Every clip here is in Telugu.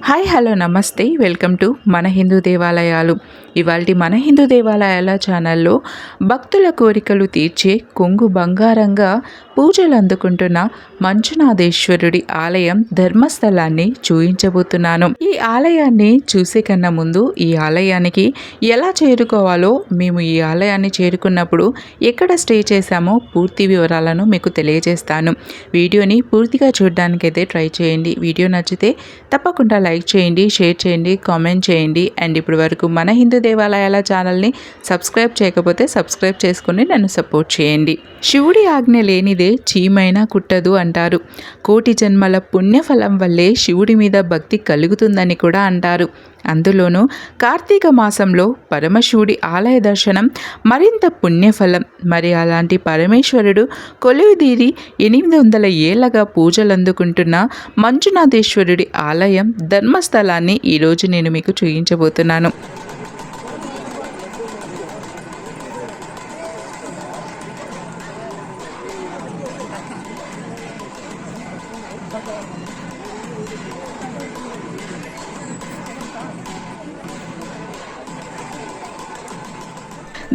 హాయ్ హలో నమస్తే. వెల్కమ్ టు మన హిందూ దేవాలయాలు. ఇవాళ మన హిందూ దేవాలయాల ఛానల్లో భక్తుల కోరికలు తీర్చే కొంగు బంగారంగా పూజలు అందుకుంటున్న మంజునాథేశ్వరుడి ఆలయం ధర్మస్థలాన్ని చూయించబోతున్నాను. ఈ ఆలయాన్ని చూసే కన్నా ముందు ఈ ఆలయానికి ఎలా చేరుకోవాలో మేము ఈ ఆలయాన్ని చేరుకున్నప్పుడు ఎక్కడ స్టే చేశామో పూర్తి వివరాలను మీకు తెలియజేస్తాను. వీడియోని పూర్తిగా చూడడానికైతే ట్రై చేయండి. వీడియో నచ్చితే తప్పకుండా లైక్ చేయండి షేర్ చేయండి కామెంట్ చేయండి. అండ్ ఇప్పటి వరకు మన హిందూ దేవాలయాల ఛానల్ని సబ్స్క్రైబ్ చేయకపోతే సబ్స్క్రైబ్ చేసుకుని నన్ను సపోర్ట్ చేయండి. శివుడి ఆజ్ఞ లేనిదే చీమైనా కుట్టదు అంటారు. కోటి జన్మల పుణ్యఫలం వల్లే శివుడి మీద భక్తి కలుగుతుందని కూడా అంటారు. అందులోనూ కార్తీక మాసంలో పరమశివుడి ఆలయ దర్శనం మరింత పుణ్యఫలం. మరి అలాంటి పరమేశ్వరుడు కొలువుదీరి ఎనిమిది వందల ఏళ్ళగా పూజలు అందుకుంటున్న మంజునాథేశ్వరుడి ఆలయం ధర్మస్థలాన్ని ఈరోజు నేను మీకు చూపించబోతున్నాను.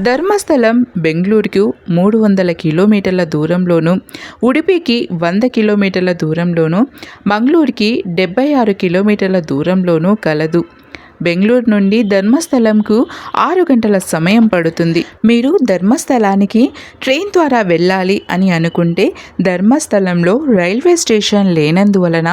ధర్మస్థలం బెంగళూరుకు మూడు వందల కిలోమీటర్ల దూరంలోను ఉడిపికి వంద కిలోమీటర్ల దూరంలోను మంగళూరుకి డెబ్బై ఆరు కిలోమీటర్ల దూరంలోనూ కలదు. బెంగళూరు నుండి ధర్మస్థలంకు ఆరు గంటల సమయం పడుతుంది. మీరు ధర్మస్థలానికి ట్రైన్ ద్వారా వెళ్ళాలి అని అనుకుంటే ధర్మస్థలంలో రైల్వే స్టేషన్ లేనందువలన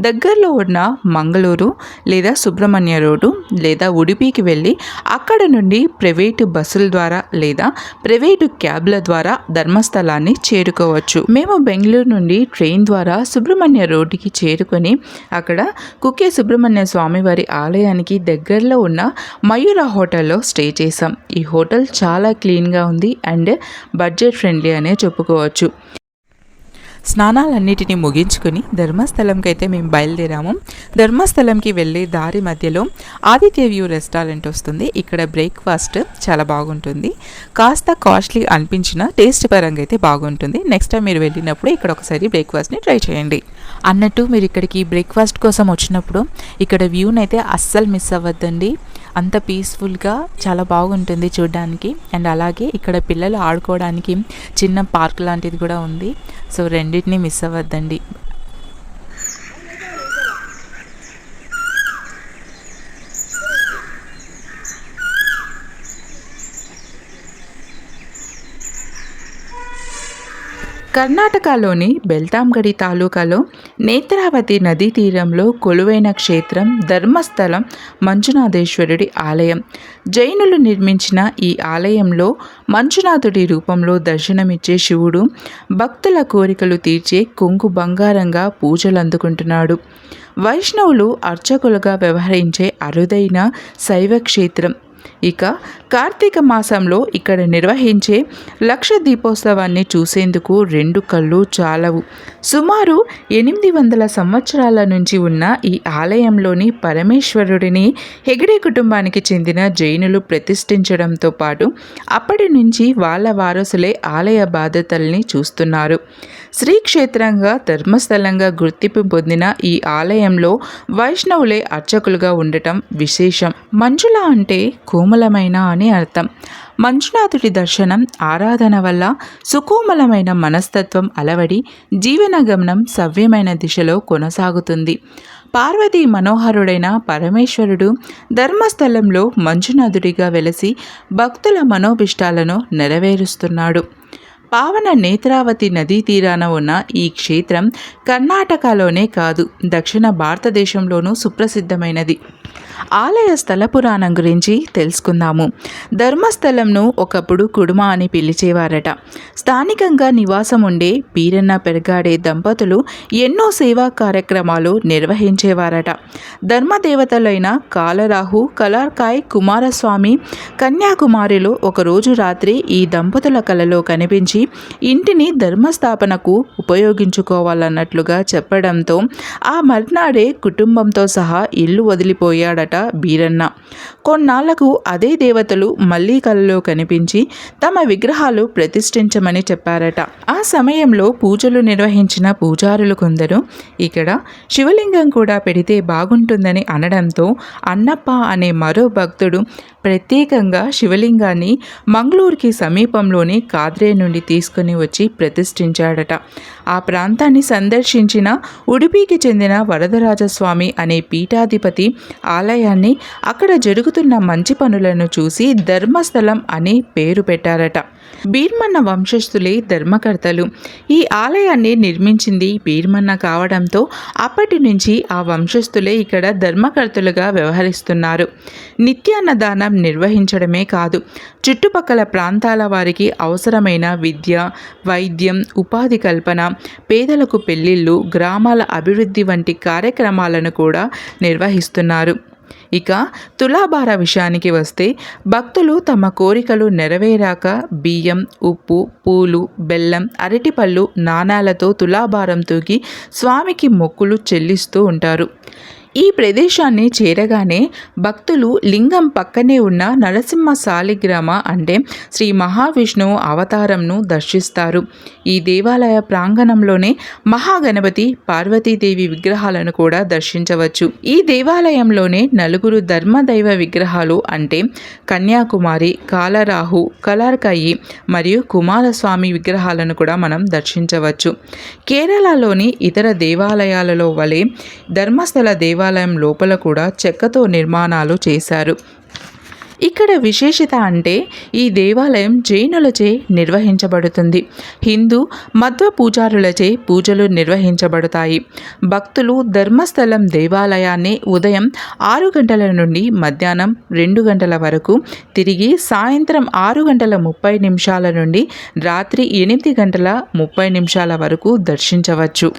దగ్గరలో ఉన్న మంగళూరు లేదా సుబ్రహ్మణ్య రోడ్డు లేదా ఉడిపికి వెళ్ళి అక్కడ నుండి ప్రైవేటు బస్సుల ద్వారా లేదా ప్రైవేటు క్యాబ్ల ద్వారా ధర్మస్థలాన్ని చేరుకోవచ్చు. మేము బెంగళూరు నుండి ట్రైన్ ద్వారా సుబ్రహ్మణ్య రోడ్డుకి చేరుకొని అక్కడ కుకే సుబ్రహ్మణ్య స్వామి వారి ఆలయానికి దగ్గరలో ఉన్న మయూర హోటల్లో స్టే చేసాం ఈ హోటల్ చాలా క్లీన్గా ఉంది అండ్ బడ్జెట్ ఫ్రెండ్లీ అనే చెప్పుకోవచ్చు. స్నానాలన్నిటినీ ముగించుకొని ధర్మస్థలంకి అయితే మేము బయలుదేరాము. ధర్మస్థలంకి వెళ్ళే దారి మధ్యలో ఆదిత్య వ్యూ రెస్టారెంట్ వస్తుంది. ఇక్కడ బ్రేక్ఫాస్ట్ చాలా బాగుంటుంది. కాస్త కాస్ట్లీ అనిపించిన టేస్ట్ పరంగా అయితే బాగుంటుంది. నెక్స్ట్ టైం మీరు వెళ్ళినప్పుడు ఇక్కడ ఒకసారి బ్రేక్ఫాస్ట్ని ట్రై చేయండి. అన్నట్టు మీరు ఇక్కడికి బ్రేక్ఫాస్ట్ కోసం వచ్చినప్పుడు ఇక్కడ వ్యూని అయితే అస్సలు మిస్ అవ్వద్దండి. అంత పీస్ఫుల్గా చాలా బాగుంటుంది చూడడానికి. అండ్ అలాగే ఇక్కడ పిల్లలు ఆడుకోవడానికి చిన్న పార్క్ లాంటిది కూడా ఉంది. సో రెండింటిని మిస్ అవ్వద్దండి. కర్ణాటకలోని బెల్తాంగడి తాలూకాలో నేత్రావతి నదీ తీరంలో కొలువైన క్షేత్రం ధర్మస్థలం మంజునాథేశ్వరుడి ఆలయం. జైనులు నిర్మించిన ఈ ఆలయంలో మంజునాథుడి రూపంలో దర్శనమిచ్చే శివుడు భక్తుల కోరికలు తీర్చే కొంగు బంగారంగా పూజలు అందుకుంటున్నాడు వైష్ణవులు అర్చకులుగా వ్యవహరించే అరుదైన శైవ క్షేత్రం ఇక కార్తీక మాసంలో ఇక్కడ నిర్వహించే లక్ష దీపోత్సవాన్ని చూసేందుకు రెండు కళ్ళు చాలవు. సుమారు ఎనిమిది వందల సంవత్సరాల నుంచి ఉన్న ఈ ఆలయంలోని పరమేశ్వరుడిని హెగడే కుటుంబానికి చెందిన జైనులు ప్రతిష్ఠించడంతో పాటు అప్పటి నుంచి వాళ్ళ వారసులే ఆలయ బాధ్యతల్ని చూస్తున్నారు. శ్రీక్షేత్రంగా ధర్మస్థలంగా గుర్తింపు పొందిన ఈ ఆలయంలో వైష్ణవులే అర్చకులుగా ఉండటం విశేషం. మంజుల అంటే కోమలమైన అని అర్థం. మంజునాథుడి దర్శనం ఆరాధన వల్ల సుకోమలమైన మనస్తత్వం అలవడి జీవన గమనం సవ్యమైన దిశలో కొనసాగుతుంది. పార్వతీ మనోహరుడైన పరమేశ్వరుడు ధర్మస్థలంలో మంజునాథుడిగా వెలసి భక్తుల మనోభిష్టాలను నెరవేరుస్తున్నాడు. పావన నేత్రావతి నదీ తీరాన ఉన్న ఈ క్షేత్రం కర్ణాటకలోనే కాదు దక్షిణ భారతదేశంలోనూ సుప్రసిద్ధమైనది. ఆలయ స్థల పురాణం గురించి తెలుసుకుందాము. ధర్మస్థలంను ఒకప్పుడు కుడుమ అని పిలిచేవారట. స్థానికంగా నివాసం ఉండే పీరన్న పెరగాడే దంపతులు ఎన్నో సేవా కార్యక్రమాలు నిర్వహించేవారట. ధర్మదేవతలైన కాలరాహు కలార్కాయ్ కుమారస్వామి కన్యాకుమారిలో ఒకరోజు రాత్రి ఈ దంపతుల కలలో కనిపించి ఇంటిని ధర్మస్థాపనకు ఉపయోగించుకోవాలన్నట్లుగా చెప్పడంతో ఆ మర్నాడే కుటుంబంతో సహా ఇల్లు వదిలిపోయాడట. போட்டால் కొన్నాళ్ళకు అదే దేవతలు మళ్ళీ కలలో కనిపించి తమ విగ్రహాలు ప్రతిష్ఠించమని చెప్పారట. ఆ సమయంలో పూజలు నిర్వహించిన పూజారులు కొందరు ఇక్కడ శివలింగం కూడా పెడితే బాగుంటుందని అనడంతో అన్నప్ప అనే మరో భక్తుడు ప్రత్యేకంగా శివలింగాన్ని మంగళూరుకి సమీపంలోని కాద్రే నుండి తీసుకుని వచ్చి ప్రతిష్ఠించాడట. ఆ ప్రాంతాన్ని సందర్శించిన ఉడిపికి చెందిన వరదరాజస్వామి అనే పీఠాధిపతి ఆలయాన్ని అక్కడ జరుగుతున్న మంచి పనులను చూసి ధర్మస్థలం అని పేరు పెట్టారట. బీర్మన్న వంశస్థులే ధర్మకర్తలు. ఈ ఆలయాన్ని నిర్మించింది బీర్మన్న కావడంతో అప్పటి నుంచి ఆ వంశస్థులే ఇక్కడ ధర్మకర్తలుగా వ్యవహరిస్తున్నారు. నిత్యాన్నదానం నిర్వహించడమే కాదు చుట్టుపక్కల ప్రాంతాల వారికి అవసరమైన విద్య వైద్యం ఉపాధి కల్పన పేదలకు పెళ్ళిళ్ళు గ్రామాల అభివృద్ధి వంటి కార్యక్రమాలను కూడా నిర్వహిస్తున్నారు. ఇక తులాభార విషయానికి వస్తే భక్తులు తమ కోరికలు నెరవేరాక బియ్యం ఉప్పు పూలు బెల్లం అరటిపళ్ళు నాణాలతో తులాభారం తూకి స్వామికి మొక్కులు చెల్లిస్తూ ఉంటారు. ఈ ప్రదేశాన్ని చేరగానే భక్తులు లింగం పక్కనే ఉన్న నరసింహ సాలిగ్రామ అంటే శ్రీ మహావిష్ణువు అవతారంను దర్శిస్తారు. ఈ దేవాలయ ప్రాంగణంలోనే మహాగణపతి పార్వతీదేవి విగ్రహాలను కూడా దర్శించవచ్చు. ఈ దేవాలయంలోనే నలుగురు ధర్మదైవ విగ్రహాలు అంటే కన్యాకుమారి కాలరాహు కలార్కయి మరియు కుమారస్వామి విగ్రహాలను కూడా మనం దర్శించవచ్చు. కేరళలోని ఇతర దేవాలయాలలో వలె ధర్మస్థల దేవాలయం దేవాలయం లోపల కూడా చెక్కతో నిర్మాణాలు చేశారు. ఇక్కడ విశేషత అంటే ఈ దేవాలయం జైనులచే నిర్వహించబడుతుంది. హిందూ మధ్వ పూజారులచే పూజలు నిర్వహించబడతాయి. భక్తులు ధర్మస్థలం దేవాలయాన్ని ఉదయం ఆరు గంటల నుండి మధ్యాహ్నం రెండు గంటల వరకు తిరిగి సాయంత్రం ఆరు గంటల ముప్పై నిమిషాల నుండి రాత్రి ఎనిమిది గంటల ముప్పై నిమిషాల వరకు దర్శించవచ్చు.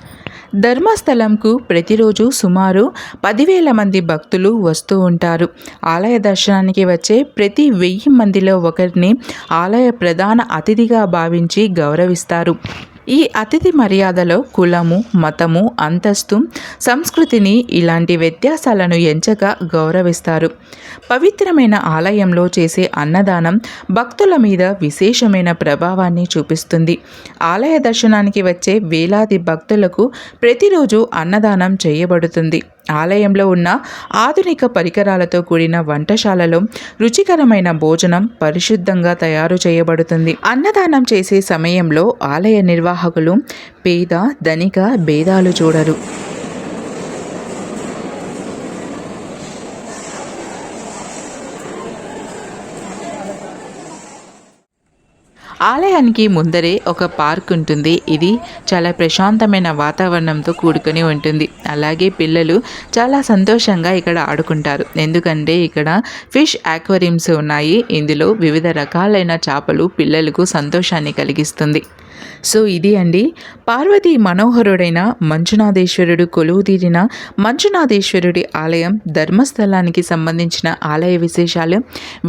ధర్మస్థలంకు ప్రతిరోజు సుమారు పదివేల మంది భక్తులు వస్తూ ఉంటారు. ఆలయ దర్శనానికి వచ్చే ప్రతి వెయ్యి మందిలో ఒకరిని ఆలయ ప్రధాన అతిథిగా భావించి గౌరవిస్తారు. ఈ అతిథి మర్యాదలో కులము మతము అంతస్తు సంస్కృతిని ఇలాంటి వ్యత్యాసాలను ఎంచక గౌరవిస్తారు. పవిత్రమైన ఆలయంలో చేసే అన్నదానం భక్తుల మీద విశేషమైన ప్రభావాన్ని చూపిస్తుంది. ఆలయ దర్శనానికి వచ్చే వేలాది భక్తులకు ప్రతిరోజు అన్నదానం చేయబడుతుంది. ఆలయంలో ఉన్న ఆధునిక పరికరాలతో కూడిన వంటశాలలో రుచికరమైన భోజనం పరిశుద్ధంగా తయారు చేయబడుతుంది. అన్నదానం చేసే సమయంలో ఆలయ నిర్వాహకులు పేద ధనిక భేదాలు చూడరు. ఆలయానికి ముందరే ఒక పార్క్ ఉంటుంది. ఇది చాలా ప్రశాంతమైన వాతావరణంతో కూడుకొని ఉంటుంది. అలాగే పిల్లలు చాలా సంతోషంగా ఇక్కడ ఆడుకుంటారు. ఎందుకంటే ఇక్కడ ఫిష్ ఆక్వేరియంస్ ఉన్నాయి. ఇందులో వివిధ రకాలైన చేపలు పిల్లలకు సంతోషాన్ని కలిగిస్తుంది. సో ఇది అండి. పార్వతి మనోహరుడైన మంజునాథేశ్వరుడు కొలువుదీరిన మంజునాథేశ్వరుడి ఆలయం ధర్మస్థలానికి సంబంధించిన ఆలయ విశేషాలు.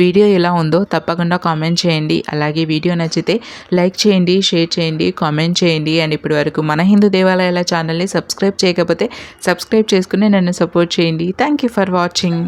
వీడియో ఎలా ఉందో తప్పకుండా కామెంట్ చేయండి. అలాగే వీడియో నచ్చితే లైక్ చేయండి షేర్ చేయండి కామెంట్ చేయండి. అండ్ ఇప్పటి వరకు మన హిందూ దేవాలయాల ఛానల్ని సబ్స్క్రైబ్ చేయకపోతే సబ్స్క్రైబ్ చేసుకుని నన్ను సపోర్ట్ చేయండి. Thank you for watching.